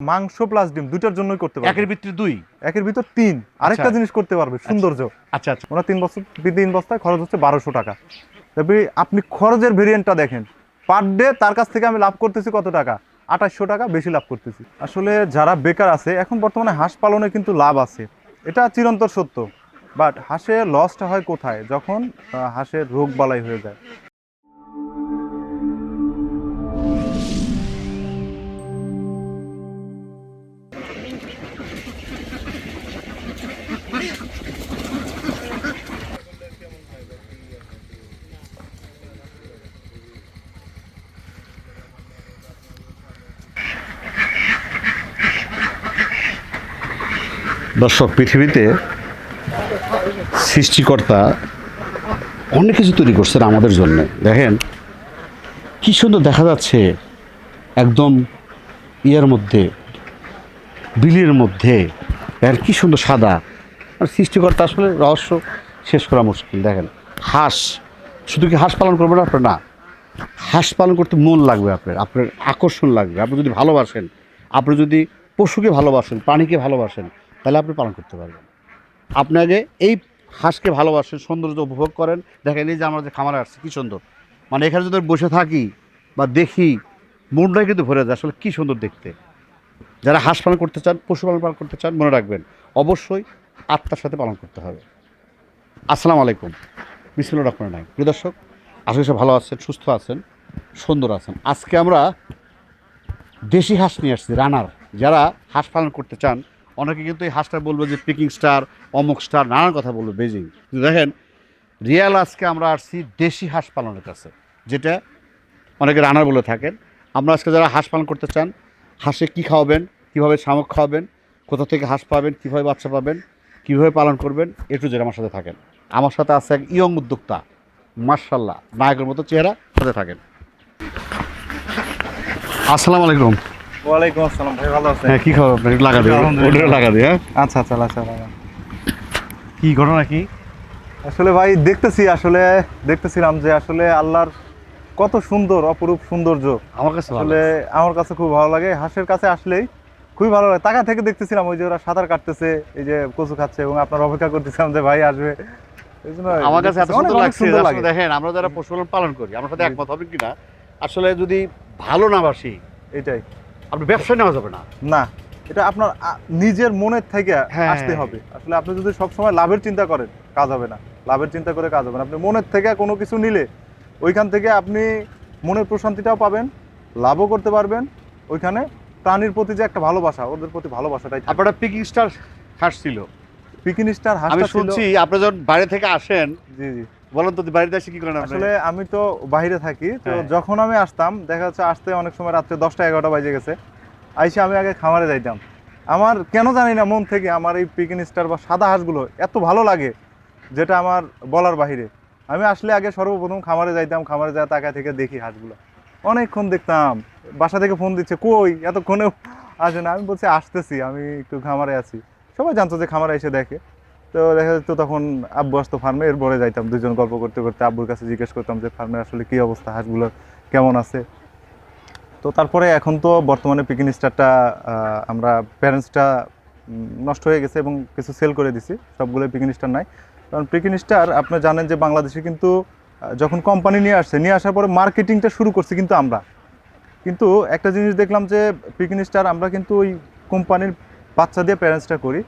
মাংস প্লাস ডিম দুটার জন্যই করতে পারবে। একের ভিতরে দুই? একের ভিতর তিন। আরেকটা আচ্ছা। জিনিস করতে পারবে সৌন্দর্য আচ্ছা আচ্ছা। ওনার তিন বছর তিন বস্তায় খরচ হচ্ছে বারোশো টাকা। তবে আপনি খরচের ভেরিয়েন্টটা দেখেন। পার ডে তার কাছ থেকে আমি লাভ করতেছি কত টাকা? আঠাশশো টাকা বেশি লাভ করতেছি। আসলে যারা বেকার আছে এখন বর্তমানে হাঁস পালনে কিন্তু লাভ আছে। এটা চিরন্তর সত্য। বাট হাঁসে লসটা হয় কোথায়? যখন হাঁসের রোগ বালাই হয়ে যায়। দর্শক, পৃথিবীতে সৃষ্টিকর্তা অনেক কিছু তৈরি করছেন আমাদের জন্য। দেখেন, কি সুন্দর দেখা যাচ্ছে একদম ইয়ের মধ্যে, বিলের মধ্যে। দেখেন কি সুন্দর সাদা। আর সৃষ্টিকর্তা আসলে রহস্য শেষ করা মুশকিল, দেখেন। হাঁস, শুধু কি হাঁস পালন করবেন আপনার? না। হাঁস পালন করতে মন লাগবে আপনার আপনার আকর্ষণ লাগবে। আপনি যদি ভালোবাসেন, আপনি যদি পশুকে ভালোবাসেন, প্রাণীকে ভালোবাসেন তাহলে আপনি পালন করতে পারবেন। আপনি আগে এই হাঁসকে ভালোবাসেন, সৌন্দর্য উপভোগ করেন। দেখেন এই যে আমরা যে খামারে আসছি, কী সুন্দর। মানে এখানে যদি বসে থাকি বা দেখি, মনটাই কিন্তু ভরে যায়, আসলে কী সুন্দর দেখতে। যারা হাঁস পালন করতে চান পশুপালন পালন করতে চান, মনে রাখবেন, অবশ্যই আত্মার সাথে পালন করতে হবে। আসসালামু আলাইকুম। বিসমুল্লাহ রহমান নাই প্রিয় দর্শক, আশা করি ভালো আছেন, সুস্থ আছেন, সুন্দর আছেন। আজকে আমরা দেশি হাঁস নিয়ে আসছি, রানার। যারা হাঁস পালন করতে চান অনেকে কিন্তু এই হাঁসটা বলবে যে পিকিং স্টার অমুক স্টার নানান কথা বলবে বেজিং কিন্তু দেখেন রিয়াল আজকে আমরা আসছি দেশি হাঁস পালনের কাছে, যেটা অনেকে রানার বলে থাকেন। আমরা আজকে যারা হাঁস পালন করতে চান, হাঁসে কী খাওয়াবেন, কীভাবে শামুক খাওয়াবেন, কোথা থেকে হাঁস পাবেন, কীভাবে বাচ্চা পাবেন, কীভাবে পালন করবেন একটু যেটা আমার সাথে থাকেন। আমার সাথে আছে এক ইয়ং উদ্যোক্তা মার্শাল্লাহ নায়কের মতো চেহারা সাথে থাকেন। আসসালামু আলাইকুম। ওয়ালাইকুম আসসালাম ভাই ভালো আছেন? হ্যাঁ কী খাবার আপনার? লাগা দিয়ে ওটা লাগা দিয়ে হ্যাঁ? আচ্ছা আচ্ছা আচ্ছা। কী ঘটনা কি? আসলে ভাই দেখতেছি আসলে দেখতেছিলাম যে আসলে আল্লাহর কত সুন্দর অপরূপ সৌন্দর্য। আমার কাছে আসলে আমার কাছে খুব ভালো লাগে। হাঁসের কাছে আসলেই খুবই ভালো লাগে। টাকা থেকে দেখতেছিলাম ওই যে ওরা সাঁতার কাটতেছে এই যে কচু খাচ্ছে এবং আপনার অপেক্ষা করতেছিলাম যে ভাই আসবে। আমার কাছে এত সুন্দর লাগছে আসলে দেখেন আমরা যারা পশুপালন পালন করি আমরা সাথে একমত হবে কিনা আসলে যদি ভালো না বাসি এটাই। আপনি ব্যবসা নেওয়া যাবে না। না এটা আপনার নিজের মনের থেকে হ্যাঁ। আসতে হবে। আসলে আপনি যদি সবসময় লাভের চিন্তা করেন কাজ হবে না। লাভের চিন্তা করে কাজ হবে না। আপনি মনের থেকে কোনো কিছু নিলে ওইখান থেকে আপনি মনের প্রশান্তিটাও পাবেন লাভও করতে পারবেন। ওইখানে প্রাণীর প্রতি যে একটা ভালোবাসা ওদের প্রতি ভালোবাসাটাই আপনারা পিকিং স্টার হাঁস ছিল পিকিন স্টার আমি শুনছি আপনি যখন বাইরে থেকে আসেন জি জি। বলেন তো বাড়িতে এসে কি করেন আসলে আমি তো বাইরে থাকি তো হ্যাঁ। যখন আমি আসতাম দেখা যাচ্ছে আসতে অনেক সময় রাত্রে দশটা এগারোটা বাজে গেছে। আইসে আমি আগে খামারে যাইতাম। আমার কেন জানি না মন থেকে আমার এই পিকিন স্টার বা সাদা হাঁসগুলো এত ভালো লাগে যেটা আমার বলার বাহিরে। আমি আসলে আগে সর্বপ্রথম খামারে যাইতাম খামারে যা তাকায় থেকে দেখি হাঁসগুলো। অনেকক্ষণ দেখতাম বাসা থেকে ফোন দিচ্ছে কই? এতক্ষণেও আসে না। আমি বলছি আসতেছি আমি একটু খামারে আছি। সবাই জানতো যে খামারে এসে দেখে। তো দেখা যেত তখন আব্বু আসতো ফার্মে এরপরে যাইতাম দুজন গল্প করতে করতে আব্বুর কাছে জিজ্ঞেস করতাম যে ফার্মে আসলে কী অবস্থা? হাঁসগুলোর কেমন আছে? তো তারপরে এখন তো বর্তমানে পিকিন স্টারটা আমরা প্যারেন্টসটা নষ্ট হয়ে গেছে এবং কিছু সেল করে দিছি। সবগুলো পিকিন স্টার নাই। কারণ পিকিন স্টার আপনি জানেন যে বাংলাদেশে কিন্তু যখন কোম্পানি নিয়ে আসছে, নিয়ে আসার পরে মার্কেটিংটা শুরু করছি কিন্তু আমরা। কিন্তু একটা জিনিস দেখলাম যে পিকিন স্টার আমরা কিন্তু ওই কোম্পানির বাচ্চা দিয়ে প্যারেন্টসটা করি।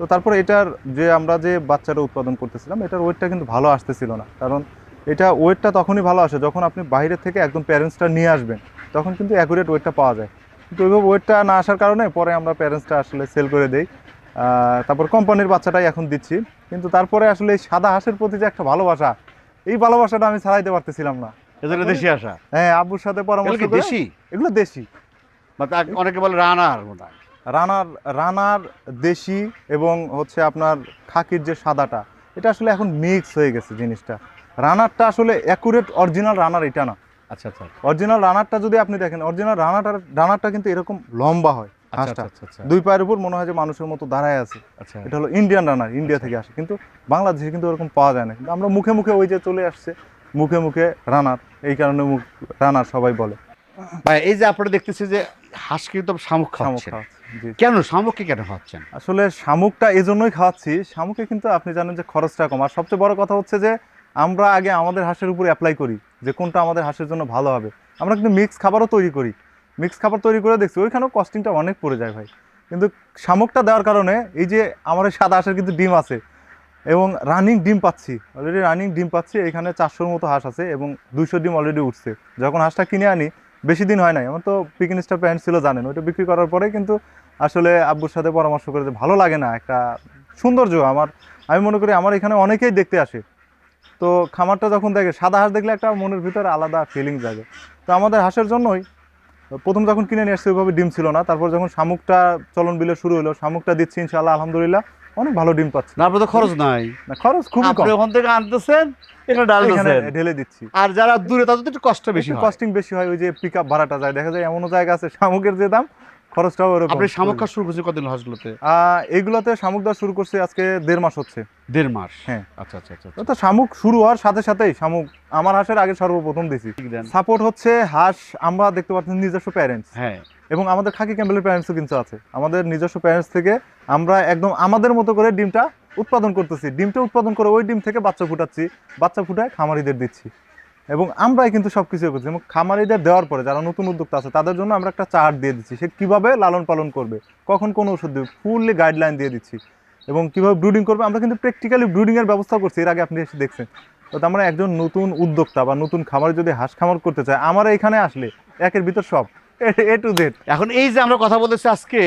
তো তারপরে এটার যে আমরা যে বাচ্চাটা উৎপাদন করতেছিলাম এটার ওয়েটটা কিন্তু ভালো আসতেছিল না। কারণ এটা ওয়েটটা তখনই ভালো আসে যখন আপনি বাইরে থেকে একদম প্যারেন্টসটা নিয়ে আসবেন তখন কিন্তু অ্যাকুরেট ওয়েটটা পাওয়া যায়। কিন্তু ওইভাবে ওয়েটটা না আসার কারণে পরে আমরা প্যারেন্টসটা আসলে সেল করে দেই। তারপর কোম্পানির বাচ্চাটাই এখন দিচ্ছি। কিন্তু তারপরে আসলে এই সাদা হাঁসের প্রতি যে একটা ভালোবাসা এই ভালোবাসাটা আমি ছাড়াইতে পারতেছিলাম না। দেশি আসা হ্যাঁ আব্বুর সাথে পরামর্শ দেশি? এগুলো দেশি। অনেকে বলে রানার মনে হয় রানার রানার দেশি এবং হচ্ছে আপনার খাকির যে সাদাটা এটা আসলে এখন মিক্স হয়ে গেছে জিনিসটা। রানারটা আসলে অ্যাকুরেট অরিজিনাল রানার এটা না। আচ্ছা আচ্ছা অরিজিনাল রানারটা যদি আপনি দেখেন অরিজিনাল রানারটার রানারটা কিন্তু এরকম লম্বা হয় আচ্ছা আচ্ছা আচ্ছা দুই পায়ের উপর মনে হয় যে মানুষের মতো দাঁড়ায় আছে। আচ্ছা। এটা হলো ইন্ডিয়ান রানার ইন্ডিয়া থেকে আসে। কিন্তু বাংলাদেশে কিন্তু ওরকম পাওয়া যায় না। কিন্তু আমরা মুখে মুখে ওই যে চলে আসছে মুখে মুখে রানার। এই কারণে মুখ রানার সবাই বলে। ভাই এই যে আপনারা দেখতেছি যে হাঁস কিন্তু শামুক জি কেন শামুককে কেন খাওয়াচ্ছেন? আসলে শামুকটা এই জন্যই খাওয়াচ্ছি। শামুকে কিন্তু আপনি জানেন যে খরচটা কম। আর সবচেয়ে বড় কথা হচ্ছে যে আমরা আগে আমাদের হাঁসের উপর অ্যাপ্লাই করি যে কোনটা আমাদের হাঁসের জন্য ভালো হবে। আমরা কিন্তু মিক্স খাবারও তৈরি করি। মিক্স খাবার তৈরি করে দেখছি ওইখানেও কস্টিংটা অনেক পড়ে যায় ভাই। কিন্তু শামুকটা দেওয়ার কারণে এই যে আমার সাদা হাঁসের কিন্তু ডিম আছে এবং রানিং ডিম পাচ্ছি। অলরেডি রানিং ডিম পাচ্ছি এখানে চারশোর মতো হাঁস আছে এবং দুইশো ডিম অলরেডি উঠছে। যখন হাঁসটা কিনে আনি বেশি দিন হয় নাই। আমার তো পিকিন স্টার প্যান্ট ছিল, জানেন, ওইটা বিক্রি করার পরে কিন্তু আসলে আব্বুর সাথে পরামর্শ করে যে ভালো লাগে না, একটা সৌন্দর্য। আমার, আমি মনে করি আমার এখানে অনেকেই দেখতে আসে। তো খামারটা যখন দেখে, সাদা হাঁস দেখলে একটা মনের ভিতরে আলাদা ফিলিং জাগে। তো আমাদের হাঁসের জন্যই, প্রথম যখন কিনে নিয়ে আসছে, ওইভাবে ডিম ছিল না। তারপর যখন শামুকটা চলন বিলে শুরু হলো, শামুকটা দিচ্ছি ইনশাআল্লাহ, আলহামদুলিল্লাহ। অনেক ভালো ডিম পাচ্ছি। না আপনার তো খরচ নাই। না, খরচ খুবই কম। আপনি ওখান থেকে আনতেছেন এটা ডাল এখানে ঢেলে দিচ্ছি। আর যারা দূরে তাদের তো একটু কষ্ট বেশি হয়। কস্টিং বেশি হয় ওই যে পিক আপ ভাড়াটা যায়। দেখা যায় এমনও জায়গা আছে শামুকের যে দাম খরচটাও ওরকম। আপনি শামুক খাওয়া শুরু করছেন কতদিন হাঁসগুলোতে এইগুলোতে শামুক দেওয়া শুরু করছে আজকে দেড় মাস হচ্ছে। দেড় মাস? হ্যাঁ। আচ্ছা আচ্ছা আচ্ছা তো শামুক শুরু হওয়ার সাথে সাথেই শামুক আমার হাঁসের আগে সর্বপ্রথম দিছি। সাপোর্ট হচ্ছে হাঁস আমরা দেখতে পাচ্ছি নিজস্ব প্যারেন্টস হ্যাঁ। এবং আমাদের খাকি ক্যাম্বেলের প্যারেন্টসও কিন্তু আছে। আমাদের নিজস্ব প্যারেন্টস থেকে আমরা একদম আমাদের মতো করে ডিমটা উৎপাদন করতেছি। ডিমটা উৎপাদন করে ওই ডিম থেকে বাচ্চা ফুটাচ্ছি, বাচ্চা ফুটায় খামারিদের দিচ্ছি। এবং আমরাই কিন্তু সব কিছু করছি। এবং খামারিদের দেওয়ার পরে যারা নতুন উদ্যোক্তা আছে, তাদের জন্য আমরা একটা চার্ট দিয়ে দিচ্ছি। সে কীভাবে লালন পালন করবে, কখন কোন ওষুধ দেবে, ফুললি গাইডলাইন দিয়ে দিচ্ছি। এবং কীভাবে ব্রুডিং করবে, আমরা কিন্তু প্র্যাকটিক্যালি ব্রুডিংয়ের ব্যবস্থা করছি। এর আগে আপনি এসে দেখছেন। তো তার মানে একজন নতুন উদ্যোক্তা বা নতুন খামার যদি হাঁস খামার করতে চায়, আমার এখানে আসলে একের ভিতর সব। এ টু জেড এখন এই যে আমরা কথা বলতেছি আজকে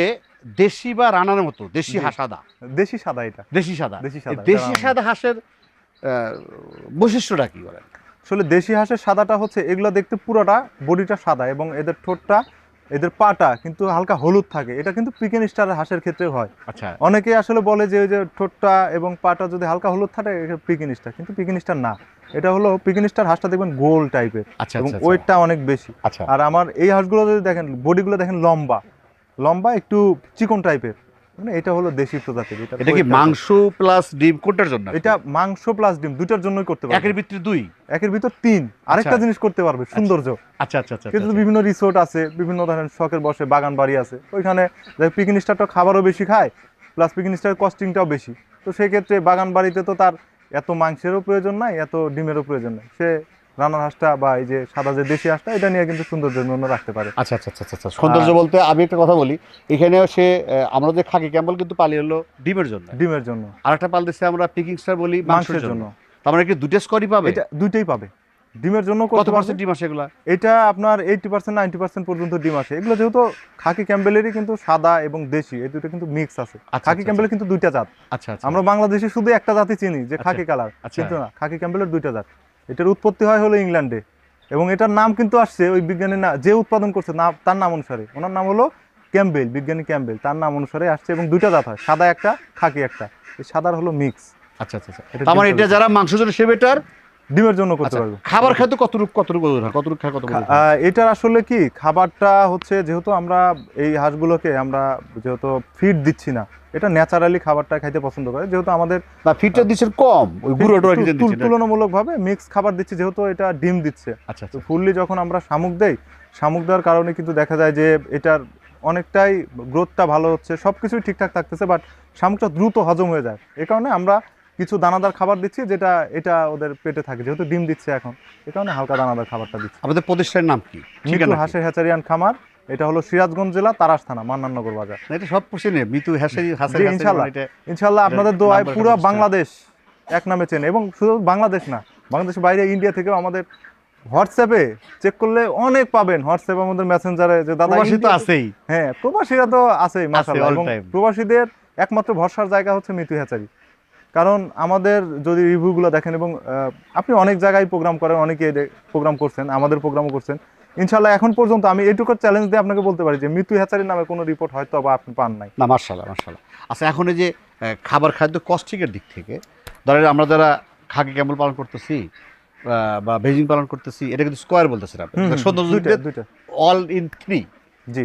দেশি বা রানার মতো দেশি হাসাদা। হাঁস সাদা দেশি সাদা এটা। দেশি সাদা। দেশি সাদা, দেশি সাদা হাঁসের আহ, বৈশিষ্ট্যটা কি বলেন? আসলে দেশি হাঁসের সাদাটা হচ্ছে এগুলো দেখতে পুরোটা বডিটা সাদা এবং এদের ঠোঁটটা এদের পাটা কিন্তু হালকা হলুদ থাকে। এটা কিন্তু পিকেন স্টার হাঁসের ক্ষেত্রে হয়। আচ্ছা। অনেকে আসলে বলে যে ওই যে ঠোঁটটা এবং পাটা যদি হালকা হলুদ থাকে এটা পিকেন স্টার কিন্তু পিকেন স্টার না। এটা হলো পিকেন স্টার হাঁসটা দেখবেন গোল টাইপের আচ্ছা এবং আচ্ছা ওয়েটটা অনেক বেশি। আচ্ছা। আর আমার এই হাঁসগুলো যদি দেখেন বডিগুলো দেখেন লম্বা। লম্বা একটু চিকন টাইপের মানে এটা হলো দেশি প্রজাতির এটা এটা কি মাংস প্লাস ডিম কোনটার জন্য? এটা মাংস প্লাস ডিম দুটার জন্যই করতে পারবে। একের ভিতরে দুই? একের ভিতর তিন। আরেকটা আচ্ছা। জিনিস করতে পারবে সৌন্দর্য। আচ্ছা আচ্ছা আচ্ছা কিন্তু আচ্ছা। বিভিন্ন রিসোর্ট আছে বিভিন্ন ধরনের শখের বসে বাগান বাড়ি আছে। ওইখানে পিকনিক স্টারটা খাবারও বেশি খায় প্লাস পিকনিক স্টার কস্টিংটাও বেশি। তো সেক্ষেত্রে বাগান বাড়িতে তো তার এত মাংসেরও প্রয়োজন নাই এত ডিমেরও প্রয়োজন নাই। সে রান্নার হাঁসটা বা এই যে সাদা যে দেশি হাঁসটা এটা নিয়ে কিন্তু সৌন্দর্যের জন্য রাখতে পারে। আচ্ছা আচ্ছা আচ্ছা আচ্ছা সৌন্দর্য বলতে আমি একটা কথা বলি এখানে সে আমরা যে খাকি ক্যাম্বল কিন্তু পালি হলো ডিমের জন্য। ডিমের জন্য। আর একটা পাল দিচ্ছে আমরা পিকিং স্টার বলি মাংসের জন্য। তার মানে কি দুটো স্কোরই পাবে? এটা দুইটাই পাবে। ডিমের জন্য কত পার্সেন্ট ডিম আসে এগুলা? এটা আপনার এইটি পার্সেন্ট নাইনটি পার্সেন্ট পর্যন্ত ডিম আসে। এগুলো যেহেতু খাকি ক্যাম্বেলেরই কিন্তু সাদা এবং দেশি এই দুটো কিন্তু মিক্স আছে। আচ্ছা, খাকি আচ্ছা, ক্যাম্বেলের কিন্তু দুইটা জাত। আচ্ছা আচ্ছা। আমরা বাংলাদেশে শুধু একটা জাতি চিনি যে আচ্ছা, খাকি কালার আচ্ছা। কিন্তু না খাকি ক্যাম্বেলের দুইটা জাত। এটার উৎপত্তি হয় হলো ইংল্যান্ডে। এবং এটার নাম কিন্তু আসছে ওই বিজ্ঞানী না যে উৎপাদন করছে না তার নাম অনুসারে। ওনার নাম হলো ক্যাম্বেল বিজ্ঞানী ক্যাম্বেল তার নাম অনুসারে আসছে এবং দুইটা জাত হয় সাদা একটা খাকি একটা। এই সাদার হলো মিক্স। আচ্ছা আচ্ছা আচ্ছা। এটা মানে এটা যারা মাংস জন্য সে বেটার ডিমের জন্য করতে আচ্ছা পারবে। খাবার খাদ্য কতটুকু কতটুকু কতটুকু খায় কত এটার আসলে কি খাবারটা হচ্ছে যেহেতু আমরা এই হাঁসগুলোকে আমরা যেহেতু ফিড দিচ্ছি না এটা ন্যাচারালি খাবারটা খাইতে পছন্দ করে। যেহেতু আমাদের না দিচ্ছেন কম ওই গুঁড়োটা তুলনামূলকভাবে মিক্স খাবার দিচ্ছি যেহেতু এটা ডিম দিচ্ছে। আচ্ছা তো আচ্ছা ফুললি যখন আমরা শামুক দেই শামুক দেওয়ার কারণে কিন্তু দেখা যায় যে এটার অনেকটাই গ্রোথটা ভালো হচ্ছে সব কিছুই ঠিকঠাক থাকতেছে বাট শামুকটা দ্রুত হজম হয়ে যায়। এ কারণে আমরা কিছু দানাদার খাবার দিচ্ছি যেটা এটা ওদের পেটে থাকে যেহেতু ডিম দিচ্ছে এখন। এ কারণে হালকা দানাদার খাবারটা দিচ্ছি। আমাদের প্রতিষ্ঠানের নাম কি? ঠিকানা হাঁসের হ্যাচারিয়ান খামার এটা হলো সিরাজগঞ্জ জেলা তারাস থানা মান্নাননগর বাজার। এটা সব নেই মিতু হাসের হাসের। মানে ইনশাল্লাহ। আপনাদের দোয়ায় পুরো বাংলাদেশ এক নামে চেনে। এবং শুধু বাংলাদেশ না বাংলাদেশের বাইরে ইন্ডিয়া থেকেও আমাদের হোয়াটসঅ্যাপে চেক করলে অনেক পাবেন হোয়াটসঅ্যাপে আমাদের মেসেঞ্জারে যে দাদা প্রবাসী তো আছেই। হ্যাঁ প্রবাসীরা তো আছেই মাশাআল্লাহ। এবং প্রবাসীদের একমাত্র ভরসার জায়গা হচ্ছে মিতু হ্যাচারি। কারণ আমাদের যদি রিভিউগুলো দেখেন এবং আপনি অনেক জায়গায় প্রোগ্রাম করেন অনেকে প্রোগ্রাম করছেন আমাদের প্রোগ্রামও করছেন ইনশাল্লাহ এখন পর্যন্ত আমি এইটুকু চ্যালেঞ্জ দিয়ে আপনাকে বলতে পারি যে মৃত্যু হ্যাচারির নামে কোনো রিপোর্ট হয়তো বা আপনি পান নাই। না মার্শাল্লাহ মার্শাল্লাহ আচ্ছা এখন এই যে খাবার খাদ্য কস্টিংয়ের দিক থেকে ধরেন আমরা যারা খাকি ক্যাম্বল পালন করতেছি বা বেজিং পালন করতেছি এটা কিন্তু স্কোয়ার হুম, সৌন্দর্য অল ইন থ্রি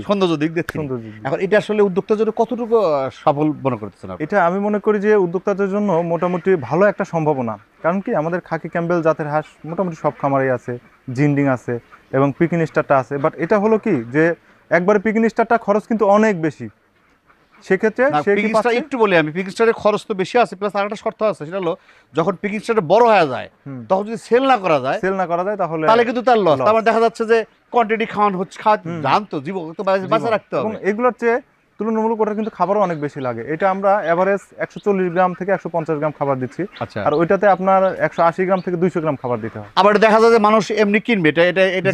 সৌন্দর্য দিক দিয়ে সৌন্দর্য এখন এটা আসলে উদ্যোক্তার জন্য কতটুকু সফল মনে করতেছেন এটা আমি মনে করি যে উদ্যোক্তাদের জন্য মোটামুটি ভালো একটা সম্ভাবনা। কারণ কি? আমাদের খাকি ক্যাম্বেল জাতের হাঁস মোটামুটি সব খামারেই আছে জিন্ডিং আছে এবং পিকিনিস্টারটা আছে। বাট এটা হলো কি? যে একবারে পিকিনিস্টারটা খরচ কিন্তু অনেক বেশি। সেক্ষেত্রে না, সে কি পিকিং স্টার পাচ্ছে? একটু বলি আমি পিকিংস্টারের খরচ তো বেশি আছে প্লাস আরেকটা শর্ত আছে সেটা হলো যখন পিকিংস্টার বড় হয়ে যায় তখন যদি সেল না করা যায় সেল না করা যায় তাহলে তাহলে কিন্তু তার লস তারপর মানে দেখা যাচ্ছে যে কোয়ান্টিটি খাওয়ান হচ্ছে খাওয়া জানতো জীবন তো বাঁচা রাখতে হবে। এগুলোর চেয়ে তুলনামূলক ওটা কিন্তু খাবারও অনেক বেশি লাগে। এটা আমরা এভারেজ একশো চল্লিশ গ্রাম থেকে একশো পঞ্চাশ গ্রাম খাবার দিচ্ছি। আচ্ছা। আর ওইটাতে আপনার একশো আশি গ্রাম থেকে দুইশো গ্রাম খাবার দিতে হয়। আবার দেখা যায় যে মানুষ এমনি কিনবে এটা এটা এটা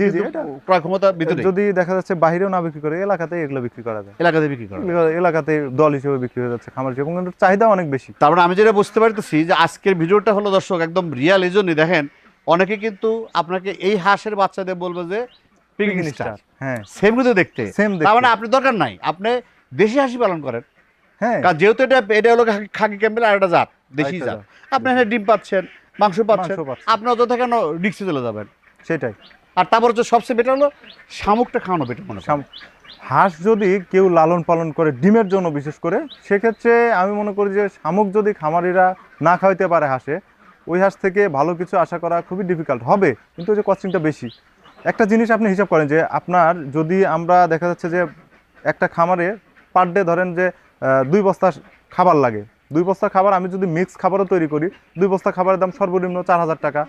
ক্রয় ক্ষমতার ভিতরে যদি দেখা যাচ্ছে বাইরেও না বিক্রি করে এলাকাতে এগুলো বিক্রি করা যায়। এলাকাতে বিক্রি করে এলাকাতে দল হিসেবে বিক্রি হয়ে যাচ্ছে খামার এবং চাহিদা অনেক বেশি। তারপরে আমি যেটা বুঝতে পারতেছি যে আজকের ভিডিওটা হলো দর্শক একদম রিয়াল এই জন্যই দেখেন অনেকে কিন্তু আপনাকে এই হাঁসের বাচ্চাদের বলবে যে পিকিং স্টার হ্যাঁ। সেম কিন্তু দেখতে। সেম তার মানে আপনি দরকার নাই। আপনি দেশি হাসি পালন করেন। হ্যাঁ। যেহেতু এটা এটা হলো খাকি- ক্যাম্পেল আর একটা জাত দেশি জাত। আপনি এখানে ডিম পাচ্ছেন মাংস পাচ্ছেন আপনি অযথা কেন রিক্সে চলে যাবেন। সেটাই। আর তারপর হচ্ছে সবচেয়ে বেটার হলো শামুকটা খাওয়ানো বেটার মনে হয় হাঁস যদি কেউ লালন পালন করে ডিমের জন্য বিশেষ করে সেক্ষেত্রে আমি মনে করি যে শামুক যদি খামারিরা না খাওয়াইতে পারে হাঁসে ওই হাঁস থেকে ভালো কিছু আশা করা খুবই ডিফিকাল্ট হবে কিন্তু যে কস্টিংটা বেশি। একটা জিনিস আপনি হিসাব করেন যে আপনার যদি আমরা দেখা যাচ্ছে যে একটা খামারে পার ডে ধরেন যে দুই বস্তা খাবার লাগে। দুই বস্তা খাবার আমি যদি মিক্স খাবারও তৈরি করি, দুই বস্তা খাবারের দাম সর্বনিম্ন চার হাজার টাকা।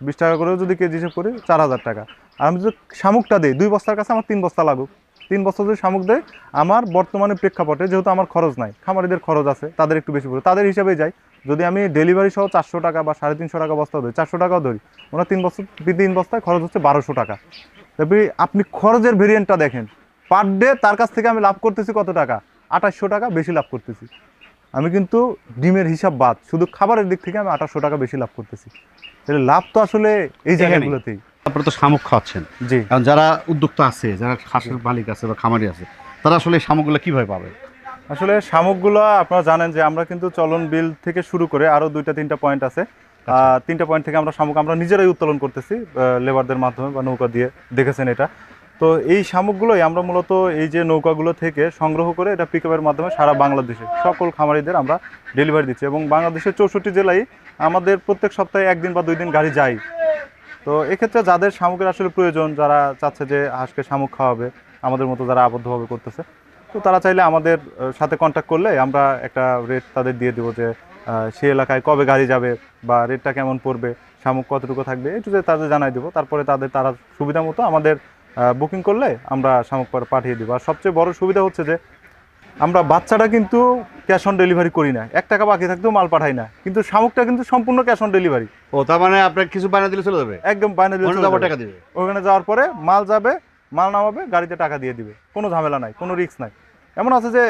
বিশ টাকা করেও যদি কেজি হিসেব করি, চার হাজার টাকা। আর আমি যদি শামুকটা দিই, দুই বস্তার কাছে আমার তিন বস্তা লাগুক। তিন বস্তা যদি শামুক দেয় আমার বর্তমানে প্রেক্ষাপটে যেহেতু আমার খরচ নাই, খামারিদের খরচ আছে, তাদের একটু বেশি পড়ে। তাদের হিসাবে যাই। যদি আমি ডেলিভারি সহ চারশো টাকা বা সাড়ে তিনশো টাকা বস্তা ধরি, চারশো টাকাও ধরি, ওনার তিন বস্তা, তিন বস্তায় খরচ হচ্ছে বারোশো টাকা। তারপরে আপনি খরচের ভেরিয়েন্টটা দেখেন। পার ডে তার কাছ থেকে আমি লাভ করতেছি কত টাকা? আঠাশশো টাকা বেশি লাভ করতেছি। আমি কিন্তু ডিমের হিসাব বাদ শুধু খাবারের দিক থেকে আমি আঠাশশো টাকা বেশি লাভ করতেছি। তাহলে লাভ তো আসলে এই জায়গাগুলোতেই। তারপরে তো শামুক খাওয়াচ্ছেন। জি। কারণ যারা উদ্যোক্তা আছে যারা হাঁসের মালিক আছে বা খামারি আছে তারা আসলে এই শামুকগুলো কীভাবে পাবে? আসলে শামুকগুলো আপনারা জানেন যে আমরা কিন্তু চলন বিল থেকে শুরু করে আরও দুইটা তিনটা পয়েন্ট আছে। আহ, তিনটা পয়েন্ট থেকে আমরা শামুক আমরা নিজেরাই উত্তোলন করতেছি লেবারদের মাধ্যমে বা নৌকা দিয়ে। দেখেছেন এটা? তো এই শামুকগুলোই আমরা মূলত এই যে নৌকাগুলো থেকে সংগ্রহ করে এটা পিকআপের মাধ্যমে সারা বাংলাদেশে, সকল খামারিদের আমরা ডেলিভারি দিচ্ছি এবং বাংলাদেশের চৌষট্টি জেলায় আমাদের প্রত্যেক সপ্তাহে একদিন বা দুই দিন গাড়ি যায়। তো এক্ষেত্রে যাদের শামুকের আসলে প্রয়োজন, যারা চাচ্ছে যে হাঁসকে শামুক খাওয়াবে, আমাদের মতো যারা আবদ্ধভাবে করতেছে, তো তারা চাইলে আমাদের সাথে কন্ট্যাক্ট করলে আমরা একটা রেট তাদের দিয়ে দেবো যে সে এলাকায় কবে গাড়ি যাবে বা রেটটা কেমন পড়বে, শামুক কতটুকু থাকবে একটু তাদের জানাই দেবো। তারপরে তাদের, তারা সুবিধা মতো আমাদের বুকিং করলে আমরা শামুক পরে পাঠিয়ে দেবো। আর সবচেয়ে বড় সুবিধা হচ্ছে যে আমরা বাচ্চাটা কিন্তু ক্যাশ অন ডেলিভারি করি না। এক টাকা বাকি থাকতেও মাল পাঠাই না। কিন্তু শামুকটা কিন্তু সম্পূর্ণ ক্যাশ অন ডেলিভারি ও তার মানে আপনার কিছু বানিয়ে দিলে চলে যাবে? একদম অন্য চলে টাকা দিবে? ওখানে যাওয়ার পরে মাল যাবে মাল নামাবে গাড়িতে টাকা দিয়ে দিবে। কোনো ঝামেলা নাই কোনো রিস্ক নাই। এমন আছে যে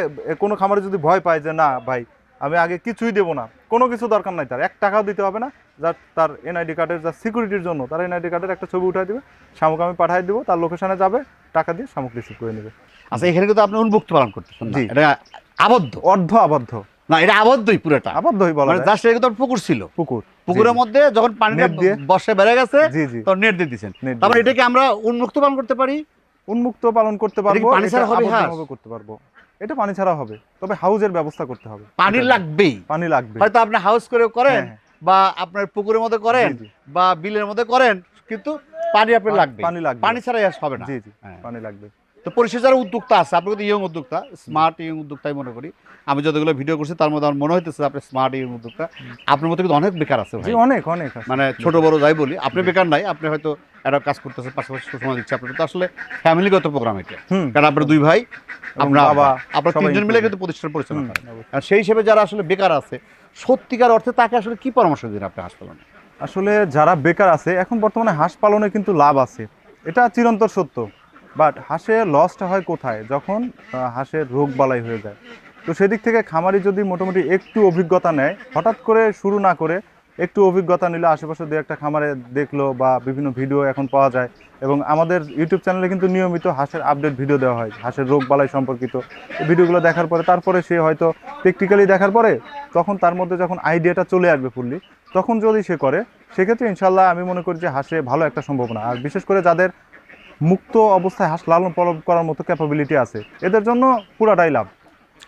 কোনো খামারে যদি ভয় পায় যে না ভাই আমি আগে কিছুই দেবো না। কোনো কিছু দরকার নাই তার। এক টাকাও দিতে হবে না। যার তার এনআইডি কার্ডের যা সিকিউরিটির জন্য তার এনআইডি কার্ডের একটা ছবি উঠাই দিবে। শামুক আমি পাঠিয়ে দেবো তার লোকেশনে যাবে টাকা দিয়ে শামুক রিসিভ করে নেবে। আচ্ছা এখানে কিন্তু আপনি উন্মুক্ত পালন করতেছেন জি। এটা আবদ্ধ? অর্ধ আবদ্ধ। না এটা আবদ্ধই পুরোটা। আবদ্ধই বলা মানে যায়। জাস্ট এটা পুকুর ছিল। পুকুর। পুকুরের মধ্যে যখন পানিটা নেট দিয়ে। বর্ষায় বেড়ে গেছে জি জি। তখন নেট দিয়ে দিচ্ছেন নেট তারপরে। এটাকে আমরা উন্মুক্ত পালন করতে পারি? উন্মুক্ত পালন করতে পারব? পানি ছাড়া হবে? করতে পারব। এটা পানি ছাড়া হবে। তবে হাউজের ব্যবস্থা করতে হবে। পানি লাগবে লাগবেই। পানি লাগবে হয়তো আপনি হাউস করে করেন হ্যাঁ, বা আপনার পুকুরের মধ্যে করেন। বা বিলের মধ্যে করেন কিন্তু পানি আপনার লাগবে পানি লাগবে। পানি ছাড়াই হবে না। জি জি। হ্যাঁ। পানি লাগবে। তো পরিশেষে যারা উদ্যোক্তা আছে আপনি কিন্তু ইয়ং উদ্যোক্তা স্মার্ট ইয়ং উদ্যোক্তাই মনে করি। আমি যতগুলো ভিডিও করছি তার মধ্যে আমার মনে হইতেছে আপনি স্মার্ট ইয়ং উদ্যোক্তা। আপনার মধ্যে কিন্তু অনেক বেকার আছে ভাই। অনেক অনেক মানে ছোট বড় যাই বলি আপনি বেকার নাই আপনি হয়তো একটা কাজ করতেছেন পাশাপাশি সময় দিচ্ছে আপনার। তো আসলে ফ্যামিলিগত প্রোগ্রাম এটা। কারণ আপনার দুই ভাই এবং আপনার বাবা আপনার সবাই তিনজন মিলে কিন্তু প্রতিষ্ঠান পরিচালনা করেন। আর সেই হিসেবে যারা আসলে বেকার আছে সত্যিকার অর্থে তাকে আসলে কি পরামর্শ দিন আপনি হাসপাতালে? আসলে যারা বেকার আছে এখন বর্তমানে হাঁস পালনে কিন্তু লাভ আছে। এটা চিরন্তর সত্য। বাট হাঁসের লসটা হয় কোথায়? যখন হাঁসের রোগ বালাই হয়ে যায়। তো সেদিক থেকে খামারি যদি মোটামুটি একটু অভিজ্ঞতা নেয়, হঠাৎ করে শুরু না করে একটু অভিজ্ঞতা নিলে আশেপাশে দু একটা খামারে দেখল বা বিভিন্ন ভিডিও এখন পাওয়া যায় এবং আমাদের ইউটিউব চ্যানেলে কিন্তু নিয়মিত হাঁসের আপডেট ভিডিও দেওয়া হয়, হাঁসের রোগ বালাই সম্পর্কিত। ভিডিওগুলো দেখার পরে, তারপরে সে হয়তো প্র্যাকটিক্যালি দেখার পরে তখন তার মধ্যে যখন আইডিয়াটা চলে আসবে ফুললি তখন যদি সে করে, সেক্ষেত্রে ইনশাল্লাহ আমি মনে করি যে হাঁসে ভালো একটা সম্ভাবনা। আর বিশেষ করে যাদের মুক্ত অবস্থায় হাঁস লালন পালন করার মতো ক্যাপাবিলিটি আছে। এদের জন্য পুরাটাই লাভ।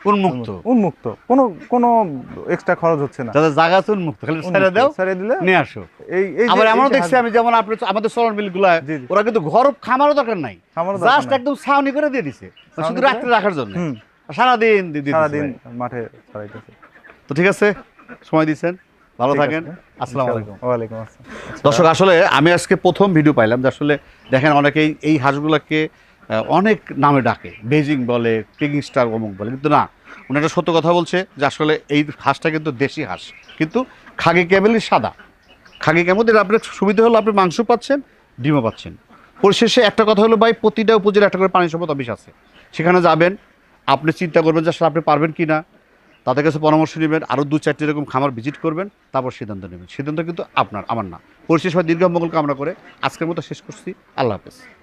উন্মুক্ত। উন্মুক্ত। কোনো কোনো এক্সট্রা খরচ হচ্ছে না। যাদের জায়গা আছে উন্মুক্ত খালি ছেড়ে দাও ছেড়ে দিলে নিয়ে আসো। এই এই যে- আবার এমনও দেখছি আমি যেমন আপনি আমাদের মিলগুলো। ওরা কিন্তু ঘর খামারও দরকার নাই। জাস্ট একদম ছাউনি করে দিয়ে দিছে। শুধু রাত্রে রাখার জন্য। সারাদিন সারাদিন মাঠে ছড়াইতেছে। তো ঠিক আছে সময় দিচ্ছেন ভালো থাকেন। আছে। আসসালামু আলাইকুম। ওয়ালাইকুম আসসালাম। দর্শক আসলে আমি আজকে প্রথম ভিডিও পাইলাম যে আসলে দেখেন অনেকেই এই হাঁসগুলোকে অনেক নামে ডাকে। বেজিং বলে পিকিং স্টার অমুক বলে। কিন্তু না উনি একটা সত্য কথা বলছে যে আসলে এই হাঁসটা কিন্তু দেশি হাঁস। কিন্তু খাগি ক্যাবেলই সাদা। খাগি ক্যামেল আপনার সুবিধা হলো আপনি মাংস পাচ্ছেন ডিমও পাচ্ছেন। পরিশেষে একটা কথা হলো ভাই প্রতিটা উপজেলা একটা করে পানি সম্পদ অফিস আছে। সেখানে যাবেন আপনি চিন্তা করবেন যে আসলে আপনি পারবেন কি না তাদের কাছে পরামর্শ নেবেন আরও দু চারটি এরকম খামার ভিজিট করবেন, তারপর সিদ্ধান্ত নেবেন। সিদ্ধান্ত কিন্তু আপনার, আমার না। পরিশেষ হয় দীর্ঘ মঙ্গল কামনা করে আজকের মতো শেষ করছি। আল্লাহ হাফেজ।